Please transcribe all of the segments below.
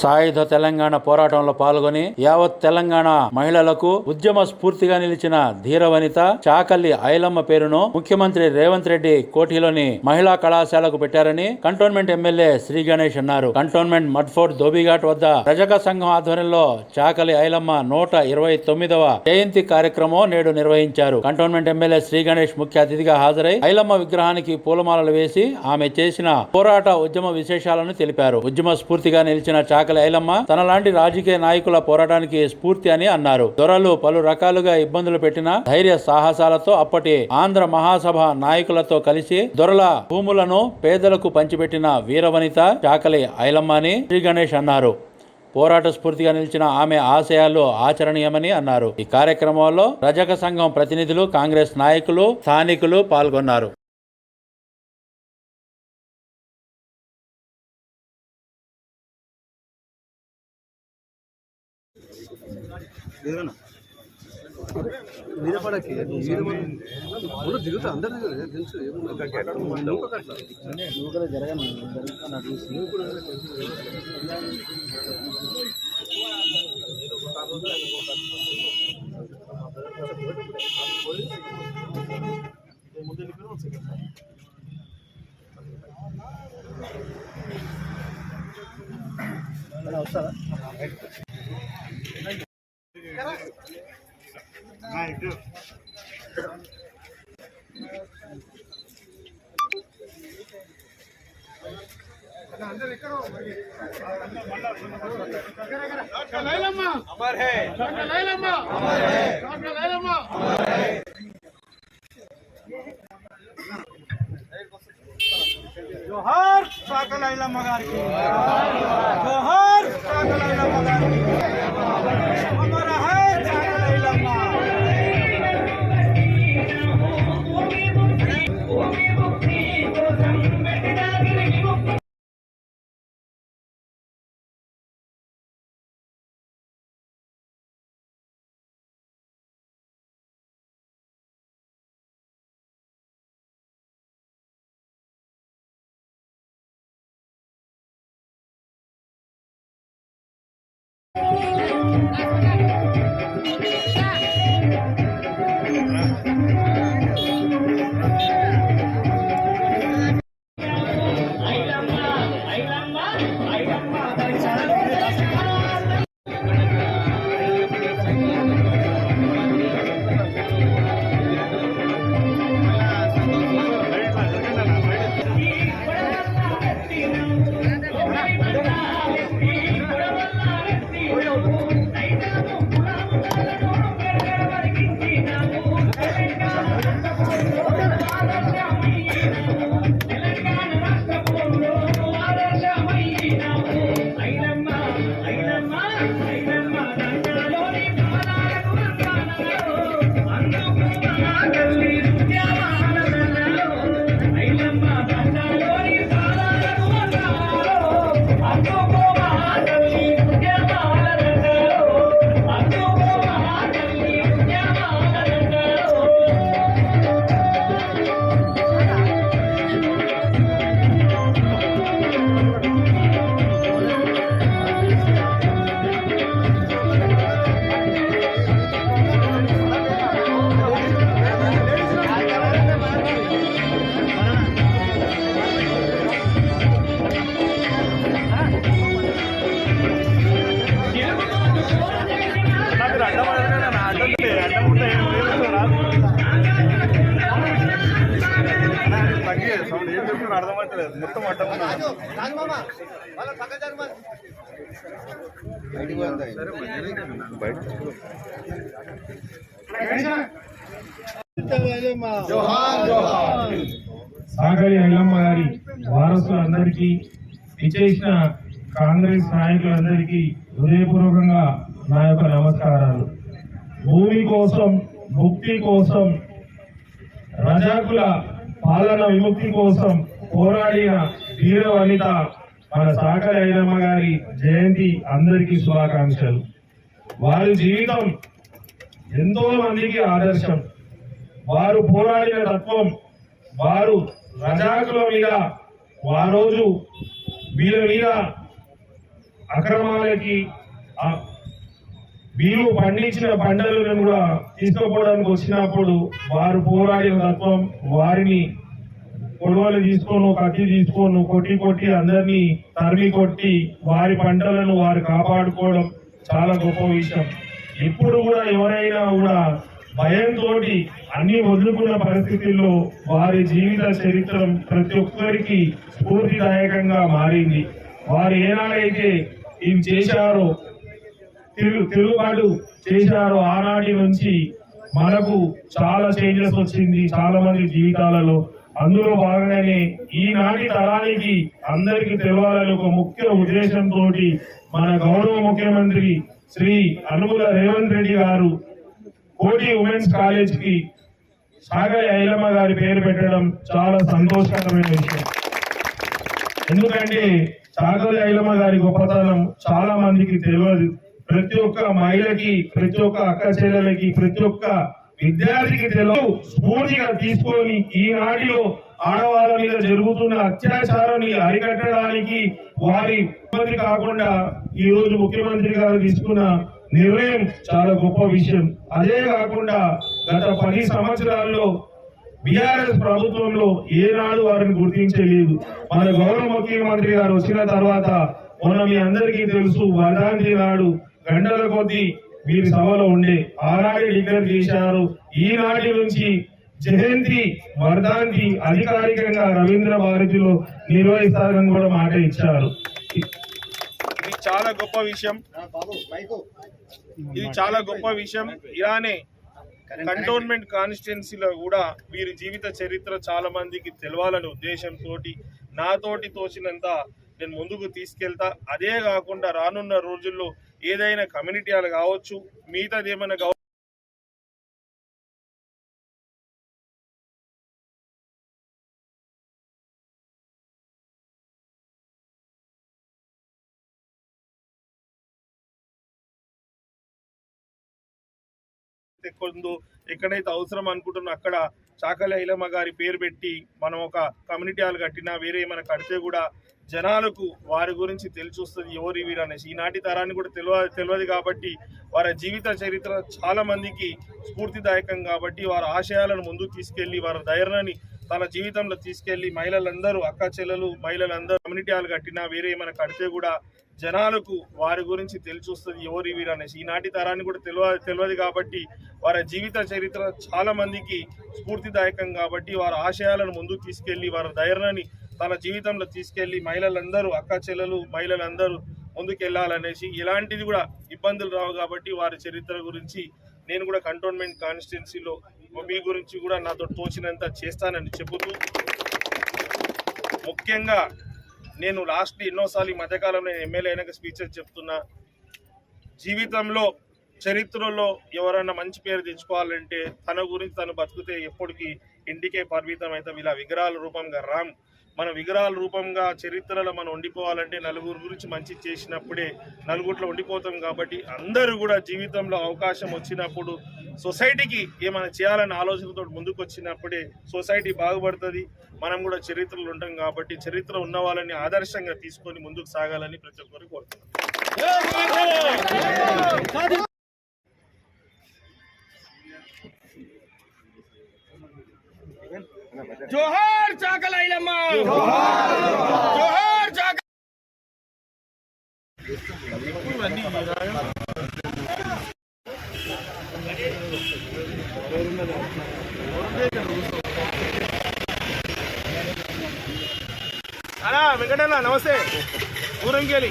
సాయుధ తెలంగాణ పోరాటంలో పాల్గొని యావత్ తెలంగాణ మహిళలకు ఉద్యమ స్ఫూర్తిగా నిలిచిన ధీరవనిత చాకల్లి ఐలమ్మ పేరును ముఖ్యమంత్రి రేవంత్ రెడ్డి కోఠిలోని మహిళా కళాశాలకు పెట్టారని కంటోన్మెంట్ ఎమ్మెల్యే శ్రీ గణేష్ అన్నారు. కంటోన్మెంట్ మడ్ఫోర్ట్ ధోబీఘాట్ వద్ద రజక సంఘం ఆధ్వర్యంలో చాకలి ఐలమ్మ నూట ఇరవై తొమ్మిదవ జయంతి కార్యక్రమం నేడు నిర్వహించారు. కంటోన్మెంట్ ఎమ్మెల్యే శ్రీ గణేష్ ముఖ్య అతిథిగా హాజరై ఐలమ్మ విగ్రహానికి పూలమాలలు వేసి ఆమె చేసిన పోరాట ఉద్యమ విశేషాలను తెలిపారు. ఉద్యమ స్ఫూర్తిగా నిలిచిన చాకలి ఐలమ్మ తనలాంటి రాజకీయ నాయకుల పోరాటానికి స్ఫూర్తి అని అన్నారు. దొరలు పలు రకాలుగా ఇబ్బందులు పెట్టిన ధైర్య సాహసాలతో అప్పటి ఆంధ్ర మహాసభ నాయకులతో కలిసి దొరల భూములను పేదలకు పంచిపెట్టిన వీరవనిత చాకలి ఐలమ్మ అని శ్రీ గణేష్ అన్నారు. పోరాట స్ఫూర్తిగా నిలిచిన ఆమె ఆశయాలు ఆచరణీయమని అన్నారు. ఈ కార్యక్రమంలో రజక సంఘం ప్రతినిధులు కాంగ్రెస్ నాయకులు స్థానికులు పాల్గొన్నారు. నిలబడ దిగుతా అందరు తెలుసు నూకలు జరగను వస్తారా పడకి మీద ముందు దిగుతా అందరు దిగుతా తెలుసు ఏముంది జోహార్ సాకల ఐలమ్మ గారికి జోహార్ సాకల ఐలమ్మ గారికి అమర నాకు చెప్తున్నా అర్థమవుతలేదు మొత్తం సాగరి ఐలమ్మ గారి వారసులందరికీ ఇచ్చేసిన కాంగ్రెస్ నాయకులందరికీ హృదయపూర్వకంగా నా యొక్క నమస్కారాలు. భూమి కోసం ముక్తి కోసం రజాకుల పాలన విముక్తి కోసం పోరాడిన వీర వనిత మన సాకర ఐలమ్మ గారి జయంతి అందరికీ శుభాకాంక్షలు. వారి జీవితం ఎంతో మందికి ఆదర్శం. వారు పోరాడిన తత్వం వారు రజాకుల మీద ఆ రోజు వీళ్ళ మీద అక్రమాలకి వీళ్ళు వీరు పండించిన పంటలను కూడా తీసుకుపోవడానికి వచ్చినప్పుడు వారు పోరాడిన తత్వం వారిని కొడవలు తీసుకోను కత్తి తీసుకోను కొట్టి కొట్టి అందరినీ తరిమి కొట్టి వారి పంటలను వారు కాపాడుకోవడం చాలా గొప్ప విషయం. ఇప్పుడు కూడా ఎవరైనా కూడా భయంతో అన్ని వదులుకున్న పరిస్థితుల్లో వారి జీవిత చరిత్ర ప్రతి ఒక్కరికి స్ఫూర్తిదాయకంగా మారింది. వారు ఏనాడైతే ఇది చేశారో తిరుగు తిరుగుబాటు చేశారో ఆనాటి నుంచి మనకు చాలా చేంజెస్ వచ్చింది. చాలా మంది జీవితాలలో అందులో భాగంగానే ఈనాటి తరానికి అందరికీ తెలవాలని ఒక ముఖ్య ఉద్దేశంతో మన గౌరవ ముఖ్యమంత్రి శ్రీ అనుగుల రేవంత్ రెడ్డి గారు కోటి ఉమెన్స్ కాలేజ్కి సాగర్ ఐలమ్మ గారి పేరు పెట్టడం చాలా సంతోషకరమైన విషయం. ఎందుకంటే సాగర్ ఐలమ్మ గారి గొప్పతనం చాలా మందికి తెలియదు. ప్రతి ఒక్క మహిళకి ప్రతి ఒక్క అక్క చెల్లెలకి ప్రతి ఒక్క విద్యార్థికి తెలియదు స్ఫూర్తిగా తీసుకొని ఈనాటిలో ఆడవాళ్ళ మీద జరుగుతున్న అత్యాచారాన్ని అరికట్టడానికి వారి ఇబ్బంది కాకుండా ఈ రోజు ముఖ్యమంత్రి గారు తీసుకున్న నిర్ణయం చాలా గొప్ప విషయం. అదే కాకుండా గత పది సంవత్సరాల్లో బీఆర్ఎస్ ప్రభుత్వంలో ఏనాడు వారిని గుర్తించలేదు. మన గౌరవ ముఖ్యమంత్రి గారు వచ్చిన తర్వాత మొన్న మీ అందరికీ తెలుసు వర్ధాంతి నాడు గంటల కొద్దీ వీరి సభలో ఉండే ఆనాడే డిక్లేర్ చేశారు. ఈనాటి నుంచి జయంతి వర్ధాంతి అధికారికంగా రవీంద్ర భారతిలో నిర్వహిస్తారని కూడా మాట ఇచ్చారు. ఇది చాలా గొప్ప విషయం. ఇది చాలా గొప్ప విషయం. ఇలానే కంటోన్మెంట్ కాన్స్టిట్యున్సీలో కూడా వీరి జీవిత చరిత్ర చాలా మందికి తెలవాలనే ఉద్దేశంతో నాతోటి తోచినంత నేను ముందుకు తీసుకెళ్తా. అదే కాకుండా రానున్న రోజుల్లో ఏదైనా కమ్యూనిటీ హాల్ కావచ్చు మిగతాది ఏమైనా కావచ్చు ఉందో ఎక్కడైతే అవసరం అనుకుంటున్నా అక్కడ చాకలి ఐలమ్మ గారి పేరు పెట్టి మనం ఒక కమ్యూనిటీ హాల్ కట్టినా వేరే ఏమైనా కడితే కూడా జనాలకు వారి గురించి తెలిసొస్తుంది ఎవరి వీరు అనేసి. ఈనాటి తరాన్ని కూడా తెలియ తెలియదు కాబట్టి వారి జీవిత చరిత్ర చాలా మందికి స్ఫూర్తిదాయకం కాబట్టి వారి ఆశయాలను ముందుకు తీసుకెళ్ళి వారి ధైర్యాన్ని తన జీవితంలో తీసుకెళ్ళి మహిళలందరూ అక్క చెల్లెలు మహిళలందరూ కమ్యూనిటీ హాల్ కట్టినా వేరే ఏమైనా కడితే కూడా జనాలకు వారి గురించి తెలిసొస్తుంది ఎవరి వీరు అనేసి. ఈనాటి తరాన్ని కూడా తెలియ తెలియదు కాబట్టి వారి జీవిత చరిత్ర చాలా మందికి స్ఫూర్తిదాయకం కాబట్టి వారి ఆశయాలను ముందుకు తీసుకెళ్ళి వారి ధైర్యాన్ని తన జీవితంలో తీసుకెళ్ళి మహిళలందరూ అక్క చెల్లెలు మహిళలందరూ ముందుకెళ్ళాలనేసి ఇలాంటిది కూడా ఇబ్బందులు రావు కాబట్టి వారి చరిత్ర గురించి నేను కూడా కంటోన్మెంట్ కాన్స్టిట్యున్సీలో మీ గురించి కూడా నాతో తోచినంత చేస్తానని చెబుతూ ముఖ్యంగా నేను లాస్ట్ ఎన్నోసార్లు ఈ మధ్యకాలంలో నేను ఎమ్మెల్యే అయినాక స్పీచెస్ చెప్తున్నా. జీవితంలో చరిత్రలో ఎవరైనా మంచి పేరు తెచ్చుకోవాలంటే తన గురించి తను బతికితే ఎప్పటికీ ఇంటికే పరిమితం అవుతాం. ఇలా విగ్రహాల రూపంగా రామ్ మన విగ్రహాల రూపంగా చరిత్రలో మనం ఉండిపోవాలంటే నలుగురు గురించి మంచి చేసినప్పుడే నలుగురిలో ఉండిపోతాం కాబట్టి అందరూ కూడా జీవితంలో అవకాశం వచ్చినప్పుడు సొసైటీకి ఏమైనా చేయాలనే ఆలోచనతో ముందుకు వచ్చినప్పుడే సొసైటీ బాగుపడుతుంది. మనం కూడా చరిత్రలు ఉంటాం కాబట్టి చరిత్ర ఉన్న వాళ్ళని ఆదర్శంగా తీసుకొని ముందుకు సాగాలని ప్రతి ఒక్కరు కోరుతున్నాం జోహార్ చాకల ఐలమ్మ జోహార్ చాకల! అలా వెంకటన్న నమస్తే. ఊరంకేలి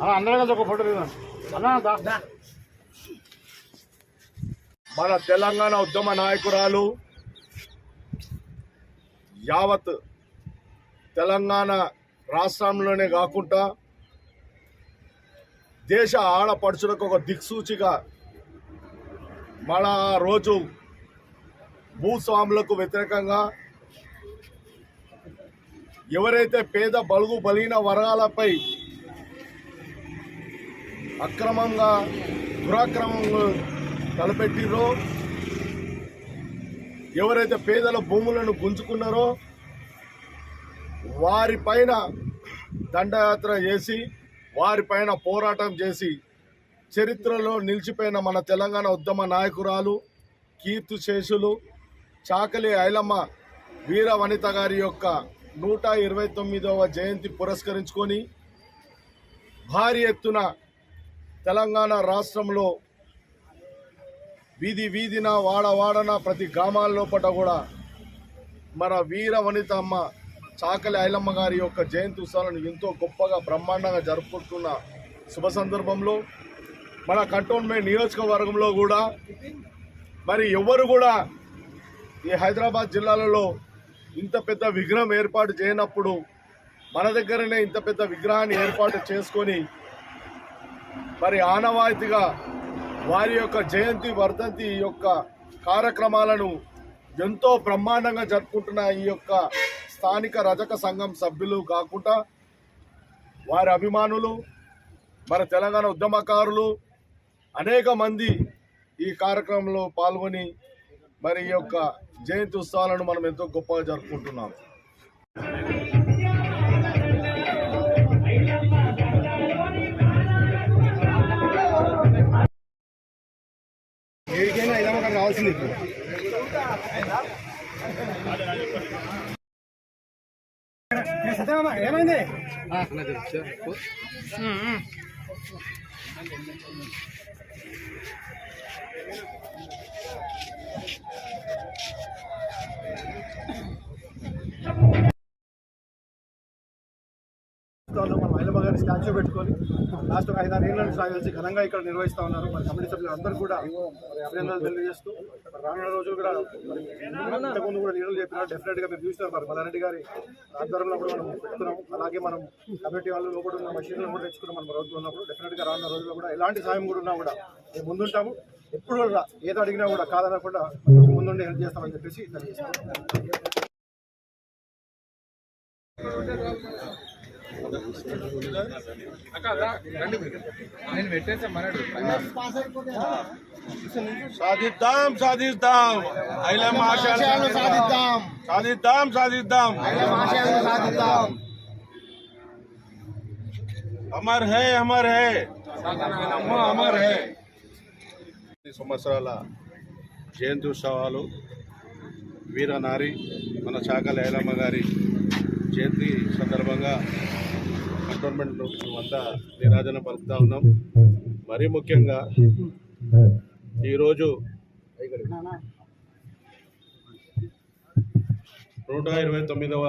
చాకల ఐలమ్మకు మన తెలంగాణ ఉద్యమ నాయకురాలు యావత్ తెలంగాణ రాష్ట్రంలోనే కాకుండా దేశ ఆడపడుచులకు ఒక దిక్సూచిగా మన రోజు భూస్వాములకు వ్యతిరేకంగా ఎవరైతే పేద బలుగు బలిగిన వర్గాలపై అక్రమంగా దురాక్రమంగా తలపెట్టిరో ఎవరైతే పేదల భూములను గుంజుకున్నారో వారిపైన దండయాత్ర చేసి వారిపైన పోరాటం చేసి చరిత్రలో నిలిచిపోయిన మన తెలంగాణ ఉద్యమ నాయకురాలు కీర్తిశేషులు చాకలి ఐలమ్మ వీర వనిత గారి యొక్క నూట ఇరవై తొమ్మిదవ జయంతి పురస్కరించుకొని భారీ ఎత్తున తెలంగాణ రాష్ట్రంలో వీధి వీధిన వాడ వాడన ప్రతి గ్రామాల్లో పట కూడా మన వీర వనిత అమ్మ చాకలి ఐలమ్మ గారి యొక్క జయంతి ఉత్సవాలను ఎంతో గొప్పగా బ్రహ్మాండంగా జరుపుకుంటున్న శుభ సందర్భంలో మన కంటోన్మెంట్ నియోజకవర్గంలో కూడా మరి ఎవరు కూడా ఈ హైదరాబాద్ జిల్లాలలో ఇంత పెద్ద విగ్రహం ఏర్పాటు చేయనప్పుడు మన దగ్గరనే ఇంత పెద్ద విగ్రహాన్ని ఏర్పాటు చేసుకొని మరి ఆనవాయితీగా వారి యొక్క జయంతి వర్ధంతి యొక్క కార్యక్రమాలను ఎంతో బ్రహ్మాండంగా జరుపుకుంటున్న ఈ యొక్క స్థానిక రజక సంఘం సభ్యులు కాకుండా వారి అభిమానులు మన తెలంగాణ ఉద్యమకారులు అనేక మంది ఈ కార్యక్రమంలో పాల్గొని మరి ఈ యొక్క జయంతి ఉత్సవాలను మనం ఎంతో గొప్పగా జరుపుకుంటున్నాం ఏడికైనా మనకు కావాల్సింది ఏమైంది? మన మహిళ గారి స్టాచ్యూ పెట్టుకొని లాస్ట్ ఒక ఐదారు ఏళ్ళ నుంచి ఘనంగా ఇక్కడ నిర్వహిస్తూ ఉన్నారు. మరి కమిటీ సభ్యులు అందరూ కూడా అభినందనలు తెలియజేస్తూ రానున్న రోజులు కూడా మరి ఇంతకుముందు కూడా లీడర్లు చెప్పినారు. డెఫినెట్గా మీరు చూస్తున్నారు మరి మల్లారెడ్డి గారి ఆధ్వర్యంలో కూడా మనం చెప్తున్నాం. అలాగే మనం కమిటీ వాళ్ళు లోపల ఉన్న మషీన్లు కూడా తెచ్చుకున్నాం మనం రోజు ఉన్నప్పుడు డెఫినెట్గా రానున్న రోజుల్లో కూడా ఎలాంటి సాయం కూడా ఉన్నా కూడా మేము ముందుంటాము. ఎప్పుడు కూడా ఏదో అడిగినా కూడా కాదనకుండా ముందుండి హెల్ప్ చేస్తామని చెప్పేసి సాధిద్దాం సాధిద్దాం. ఐలమ్మ ఆశయాలు సాధిద్దాం. సాధిద్దాం సాధిద్దాం. అమర్ హే అమర్ హే. అమ్మ అమర్ హే. సంవత్సరాల జయంతి ఉత్సవాలు వీరనారి మన చాకల ఐలమ్మ గారి జయంతి సందర్భంగా కంటోన్మెంట్ అంతా నిరాజన పలుకుతా ఉన్నాం. మరీ ముఖ్యంగా ఈరోజు నూట ఇరవై తొమ్మిదవ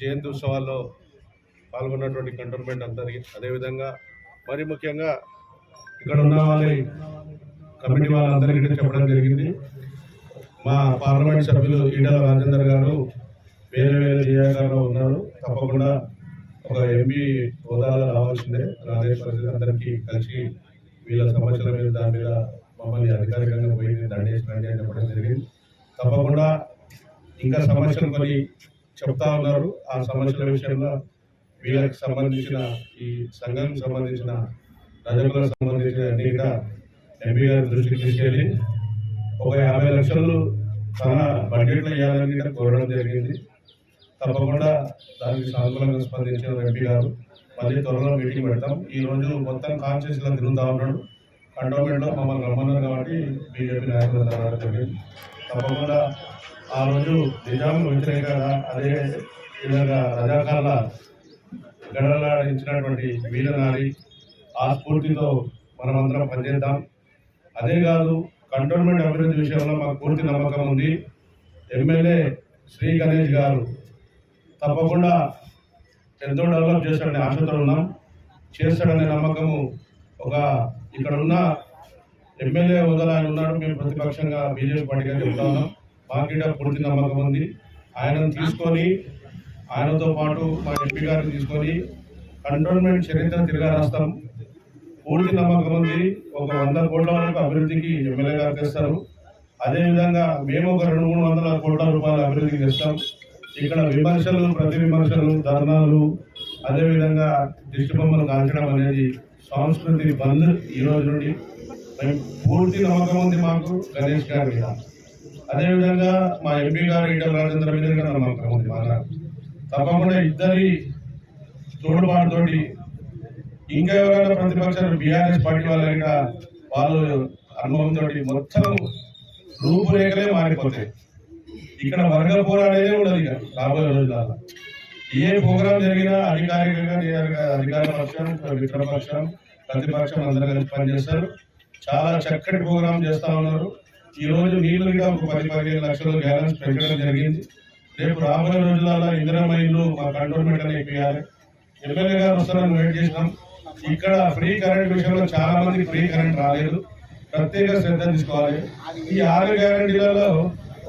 జయంతి ఉత్సవాల్లో పాల్గొన్నటువంటి కంటోన్మెంట్ అందరికీ అదేవిధంగా మరి ముఖ్యంగా ఇక్కడ ఉన్న వాళ్ళ కమిటీ వాళ్ళందరికీ చెప్పడం జరిగింది. మా పార్లమెంట్ సభ్యులు ఈటల రాజేందర్ గారు వేరే వేరే జిల్లాలో ఉన్నారు. తప్పకుండా ఒక ఎంపీ హోదాలో రావాల్సిందే. రాజేష్ అందరికీ కలిసి వీళ్ళ సమస్యల మీద దాని మీద మమ్మల్ని అధికారికంగా పోయి దండేసి రండి అని చెప్పడం జరిగింది. తప్పకుండా ఇంకా సమస్యలు కొన్ని చెప్తా ఉన్నారు. ఆ సమస్యల విషయంలో వీళ్ళకి సంబంధించిన ఈ సంఘానికి సంబంధించిన రజకులకు సంబంధించిన అన్ని కూడా ఎంపీ గారి దృష్టికి తీసుకెళ్ళి ఒక యాభై లక్షలు తన బడ్జెట్లో ఇవ్వాలని కోరడం జరిగింది. తప్పకుండా దానికి సానుకూలంగా స్పందించిన ఎంపీ గారు. మళ్ళీ త్వరలో మీటింగ్ పెడతాం. ఈ రోజు మొత్తం కాన్షియస్గా తిరుగుతా ఉన్నాడు. కంటోన్మెంట్లో మమ్మల్ని రమ్మన్నారు కాబట్టి బీజేపీ నాయకులు రావడం జరిగింది. తప్పకుండా ఆ రోజు నిజాం వ్యతిరేకంగా అదే విధంగా రజాకాల గడలాడించినటువంటి వీరనారి ఆ స్ఫూర్తితో మనమందరం పనిచేద్దాం. అదే కాదు కంటోన్మెంట్ అభివృద్ధి విషయంలో మాకు పూర్తి నమ్మకం ఉంది. ఎమ్మెల్యే శ్రీ గణేష్ గారు తప్పకుండా ఎంతో డెవలప్ చేస్తాడని ఆశతో ఉన్నాం. చేస్తాడనే నమ్మకము ఒక ఇక్కడ ఉన్న ఎమ్మెల్యే హోదాలో ఆయన ఉన్నాడు. మేము ప్రతిపక్షంగా బీజేపీ పార్టీగా చెప్తా ఉన్నాం. మాకు పూర్తి నమ్మకం ఉంది. ఆయనను తీసుకొని ఆయనతో పాటు మా ఎంపీ గారిని తీసుకొని కంటోన్మెంట్ చరిత్ర తిరగా రాస్తాం పూర్తి నమ్మకం ఉంది ఒక వంద కోట్ల వరకు అభివృద్ధికి ఎమ్మెల్యే గారు తెస్తారు. అదేవిధంగా మేము ఒక రెండు మూడు వందల కోట్ల రూపాయలు అభివృద్ధి చేస్తాం ఇక్కడ విమర్శలు ప్రతి విమర్శలు ధర్నాలు అదేవిధంగా దిష్టి బొమ్మలు కాల్చడం అనేది సంస్కృతి బంద్ ఈ రోజు నుండి. మేము పూర్తి నమ్మకం ఉంది మాకు గణేష్ గారి మీద. అదేవిధంగా మా ఎంపీ గారు ఈటల రాజేంద్ర మీద నమ్మకం ఉంది మా తప్పకుండా ఇద్దరి తోడుబాటుతోటి ఇంకా ఎవరైనా ప్రతిపక్షాలు బీఆర్ఎస్ పార్టీ వాళ్ళైనా వాళ్ళు అనుభవంతో మొత్తం రూపురేఖలే మారిపోతాయి. ఇక్కడ వర్గ పోరాడేదే ఉండదు ఇక రాబోయే రోజులలో. ఏ ప్రోగ్రాం జరిగినా అధికారికంగా అధికార పక్షం మిత్రపక్షం ప్రతిపక్షం అందరూ కలిసి పనిచేస్తారు. చాలా చక్కటి ప్రోగ్రాం చేస్తా ఉన్నారు. ఈ రోజు నీళ్ళు కూడా ఒక పది పదిహేను లక్షల గ్యాలన్స్ పెంచడం జరిగింది. రేపు రాబోయే రోజులలో ఇందిరమ్మ మా కంటోన్మెంట్ అని ఇప్పించాలి ఎమ్మెల్యే గారు వస్తారని వెయిట్ చేసినాం. ఇక్కడ ఫ్రీ కరెంట్ విషయంలో చాలా మంది ఫ్రీ కరెంట్ రాలేదు. ప్రత్యేక శ్రద్ధ తీసుకోవాలి. ఈ ఆరు గ్యారంటీలలో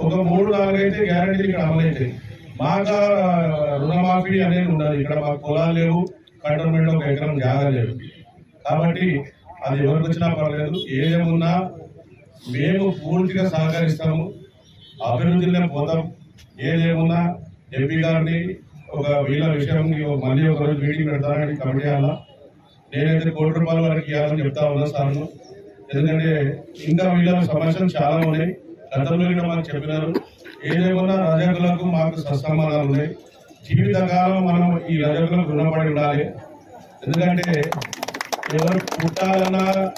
ఒక మూడు నాలుగు అయితే గ్యారంటీలు ఇక్కడ అమలైతాయి మాకు రుణమాఫీ అనేది ఉండదు. ఇక్కడ మాకు పొలాలు లేవు. కంటోన్మెంట్ ఒక ఎకరం జాగా లేదు. కాబట్టి అది ఎవరికి వచ్చినా పర్లేదు. ఏదేమున్నా మేము పూర్తిగా సహకరిస్తాము. అభివృద్ధిలో పోతాం ఏదేమున్నా ఎంపీ గారిని ఒక వీళ్ళ విషయం మళ్ళీ ఒకరోజు మీటింగ్ పెడతారని కమిటీ అలా నేనైతే కోటి రూపాయల వరకు ఇవ్వాలని చెప్తా ఉన్నా సార్ ఎందుకంటే ఇంకా వీళ్ళ సమస్యలు చాలా ఉన్నాయి. గతంలో కూడా మాకు చెప్పినారు. ఏదేమన్నా రజకులకు మాకు సత్సంబంధాలు ఉన్నాయి. జీవితకాలం మనం ఈ రజకులకు రుణపడి ఉండాలి. ఎందుకంటే ఎవరు పుట్టాలన్నా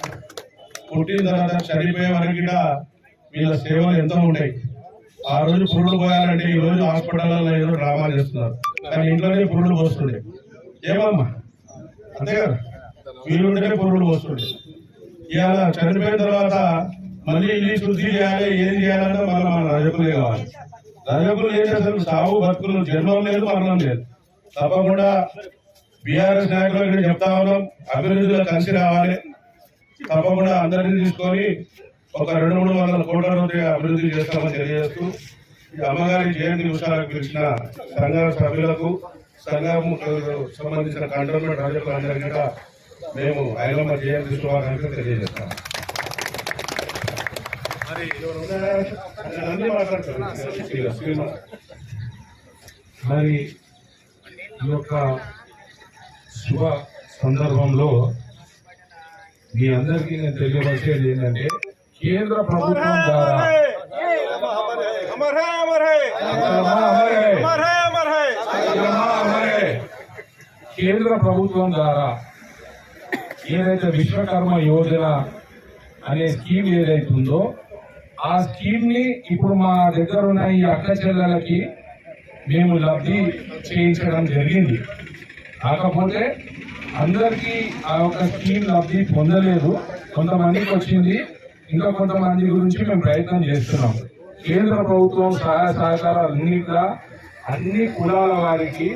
పుట్టిన తర్వాత చనిపోయే వరకు కూడా వీళ్ళ సేవలు ఎంతో ఉంటాయి. ఆ రోజు పురుడు పోయాలంటే ఈ రోజు హాస్పిటల్లో ఏదో డ్రామా చేస్తున్నారు. కానీ ఇంట్లోనే పురుడు పోస్తుండే. ఏమమ్మా? అంతే కదా వీళ్ళుంటేనే పురుగులు పోస్తుండే. ఇవాళ చనిపోయిన తర్వాత మళ్ళీ ఇల్లు శుద్ధి చేయాలి ఏం చేయాలంటే మళ్ళీ మన రజకులే కావాలి. రజకులు ఏం చేస్తారు? సాగు బతుకులు జన్మం లేదు మరణం లేదు. తప్పకుండా బీఆర్ఎస్ నాయకులు ఇక్కడ చెప్తా ఉన్నాం అభివృద్ధిలో కలిసి రావాలి. తప్పకుండా అందరినీ తీసుకొని ఒక రెండు మూడు వందల కోట్ల రూపాయలు అభివృద్ధి చేస్తామని తెలియజేస్తూ ఈ అమ్మగారి జయంతి ఉత్సవాలకు పిలిచిన సంఘ సభ్యులకు సంఘం సంబంధించిన కంటోన్మెంట్ రాజకులు అందరికీ మేము ఐలమ్మ జయంతి శుభాకాంక్షలు తెలియజేస్తాం. మరి ఈ యొక్క శుభ సందర్భంలో మీ అందరికీ నేను తెలియవలసేది ఏంటంటే కేంద్ర ప్రభుత్వం ద్వారా. కేంద్ర ప్రభుత్వం ద్వారా ఏదైతే విశ్వకర్మ యోజన అనే స్కీమ్ ఏదైతే ఉందో ఆ స్కీమ్ని ఇప్పుడు మా దగ్గర ఉన్న ఈ అక్క చెల్లెలకి మేము లబ్ధి చేయించడం జరిగింది. కాకపోతే అందరికీ ఆ యొక్క స్కీమ్ లబ్ధి పొందలేదు. కొంతమందికి వచ్చింది. ఇంకా కొంతమంది గురించి మేము ప్రయత్నం చేస్తున్నాం. కేంద్ర ప్రభుత్వం సహాయ సహకారాలు అన్నిట్లా అన్ని కులాల వారికి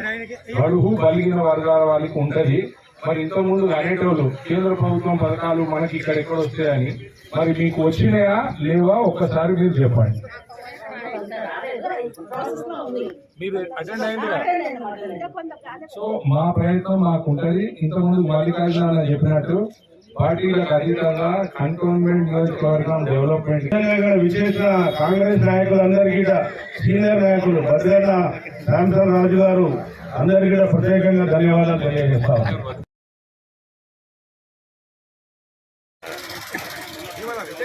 బడుగు బలిగిన వర్గాల వారికి ఉంటది. మరి ఇంతకుముందు అనేటోళ్ళు కేంద్ర ప్రభుత్వం పథకాలు మనకి ఇక్కడ ఎక్కడ వస్తాయని. మరి మీకు వచ్చినాయా లేవా? ఒక్కసారి మీరు చెప్పండి. సో మా ప్రయత్నం మాకు ఉంటది. ఇంతకుముందు మల్లికార్జున చెప్పినట్టు పార్టీలకు అతీతంగా కంటోన్మెంట్ నియోజకవర్గం డెవలప్మెంట్ విశేష కాంగ్రెస్ నాయకులందరికీ కూడా సీనియర్ నాయకులు భద్రన్న శాంసన్ రాజు గారు అందరికీ ప్రత్యేకంగా ధన్యవాదాలు తెలియజేస్తాం